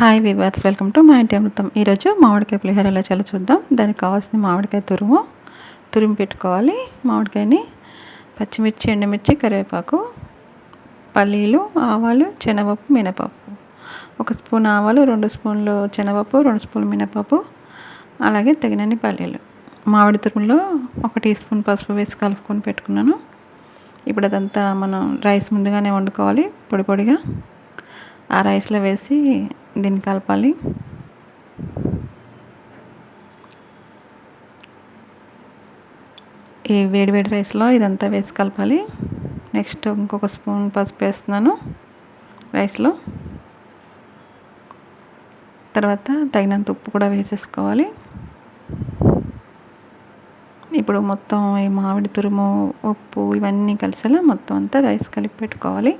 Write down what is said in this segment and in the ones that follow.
Hi viewers welcome to మా ఇంటి అమృతం ఈరోజు మామిడికాయ పులిహోర ఎలా చాలా చూద్దాం. దానికి కావాల్సిన మామిడికాయ తురుము తురిమి పెట్టుకోవాలి. మామిడికాయని పచ్చిమిర్చి ఎండుమిర్చి కరివేపాకు పల్లీలు ఆవాలు శనగపప్పు మినపప్పు. ఒక స్పూన్ ఆవాలు రెండు స్పూన్లు శనగపప్పు రెండు స్పూన్లు మినపప్పు అలాగే తగినన్ని పల్లీలు. మామిడి తురుములో ఒక టీ స్పూన్ పసుపు వేసి కలుపుకొని పెట్టుకున్నాను. ఇప్పుడు అదంతా మనం రైస్ ముందుగానే వండుకోవాలి పొడి పొడిగా. ఆ రైస్లో వేసి దీన్ని కలపాలి. ఈ వేడి వేడి రైస్లో ఇదంతా వేసి కలపాలి. నెక్స్ట్ ఇంకొక స్పూన్ పసుపు వేస్తున్నాను రైస్లో. తర్వాత తగినంత ఉప్పు కూడా వేసేసుకోవాలి. ఇప్పుడు మొత్తం ఈ మామిడి తురుము ఉప్పు ఇవన్నీ కలిసేలా మొత్తం అంతా రైస్ కలిపి పెట్టుకోవాలి.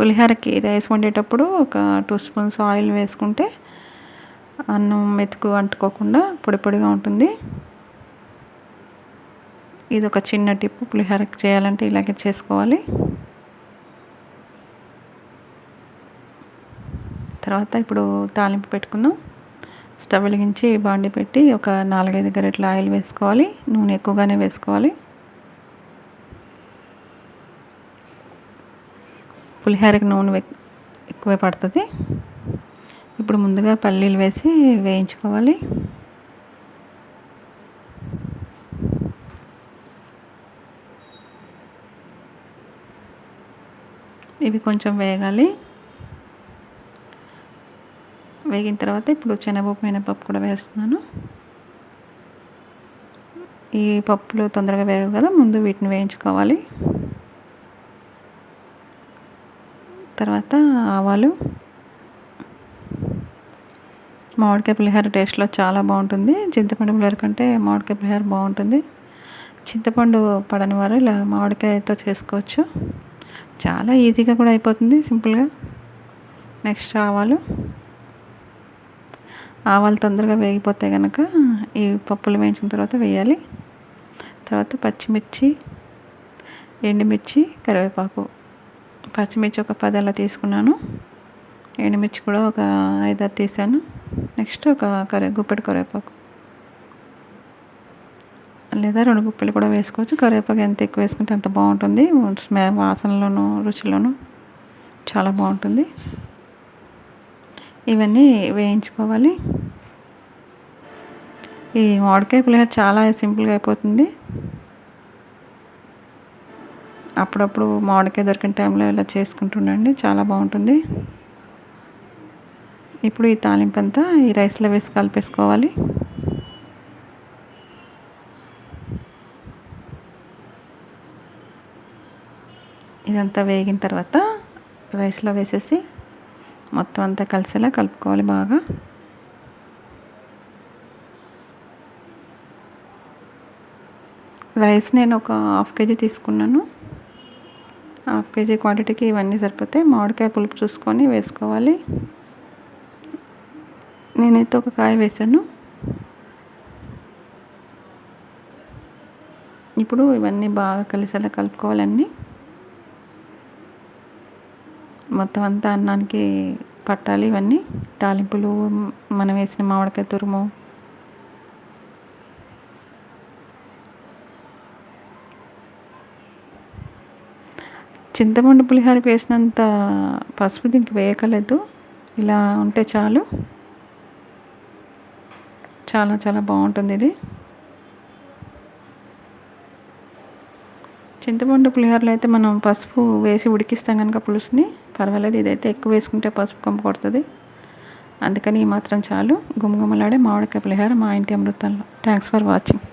పులిహోరకి రైస్ వండేటప్పుడు ఒక టూ స్పూన్స్ ఆయిల్ వేసుకుంటే అన్నం మెతుకు అంటుకోకుండా పొడి పొడిగా ఉంటుంది. ఇది ఒక చిన్న టిప్పు పులిహోరకి చేయాలంటే ఇలాగే చేసుకోవాలి. తర్వాత ఇప్పుడు తాలింపు పెట్టుకుందాం. స్టవ్ వెలిగించి బాండి పెట్టి ఒక నాలుగైదు గరెట్ల ఆయిల్ వేసుకోవాలి. నూనె ఎక్కువగానే వేసుకోవాలి. పులిహోరకి నూనె ఎక్కువ పడుతుంది. ఇప్పుడు ముందుగా పల్లీలు వేసి వేయించుకోవాలి. ఇవి కొంచెం వేగాలి. వేగిన తర్వాత ఇప్పుడు శనగపప్పు మినపప్పు కూడా వేస్తున్నాను. ఈ పప్పులు తొందరగా వేగవు కదా ముందు వీటిని వేయించుకోవాలి. తర్వాత ఆవాలు. మామిడికాయ పులిహోర టేస్ట్లో చాలా బాగుంటుంది. చింతపండు పులిహోర కంటే మామిడికాయ పులిహోర బాగుంటుంది. చింతపండు పడని వారు ఇలా మామిడికాయతో చేసుకోవచ్చు. చాలా ఈజీగా కూడా అయిపోతుంది సింపుల్గా. నెక్స్ట్ ఆవాలు. ఆవాలు తొందరగా వేగిపోతే కనుక ఈ పప్పులు వేయించిన తర్వాత వేయాలి. తర్వాత పచ్చిమిర్చి ఎండుమిర్చి కరివేపాకు. పచ్చిమిర్చి ఒక పది అలా తీసుకున్నాను. ఎండుమిర్చి కూడా ఒక ఐదారు తీసాను. నెక్స్ట్ ఒక కరే గుప్పెడు కరివేపాకు. లేదా రెండు గుప్పెలు కూడా వేసుకోవచ్చు. కరివేపాకు ఎంత ఎక్కువ వేసుకుంటే అంత బాగుంటుంది. స్మె వాసనలోను రుచిలోను చాలా బాగుంటుంది. ఇవన్నీ వేయించుకోవాలి. ఈ మామిడికాయ పులిహోర చాలా సింపుల్గా అయిపోతుంది. అప్పుడప్పుడు మామిడికాయ దొరికిన టైంలో ఇలా చేసుకుంటుండండి. చాలా బాగుంటుంది. ఇప్పుడు ఈ తాలింపు అంతా ఈ రైస్లో వేసి కలిపేసుకోవాలి. ఇదంతా వేగిన తర్వాత రైస్లో వేసేసి మొత్తం అంతా కలిసేలా కలుపుకోవాలి బాగా. రైస్ నేను ఒక హాఫ్ కేజీ తీసుకున్నాను. హాఫ్ కేజీ క్వాంటిటీకి ఇవన్నీ సరిపోతాయి. మామిడికాయ పులుపు చూసుకొని వేసుకోవాలి. నేనైతే ఒక కాయ వేసాను. ఇప్పుడు ఇవన్నీ బాగా కలిసేలా కలుపుకోవాలన్నీ మొత్తం అంతా అన్నానికి పట్టాలి ఇవన్నీ. తాలింపులు మనం వేసిన మామిడికాయ తురుము చింతపండు పులిహోర వేసినంత పసుపు దీనికి వేయకలేదు. ఇలా ఉంటే చాలు. చాలా చాలా బాగుంటుంది ఇది. చింతపండు పులిహోరలో అయితే మనం పసుపు వేసి ఉడికిస్తాం కనుక పులుసుని. పర్వాలేదు ఇదైతే ఎక్కువ వేసుకుంటే పసుపు కంపు కొడుతుంది. అందుకని ఈ మాత్రం చాలు. గుమగుమలాడే మామిడికాయ పులిహోర మా ఇంటి అమృతంలో. Thanks for watching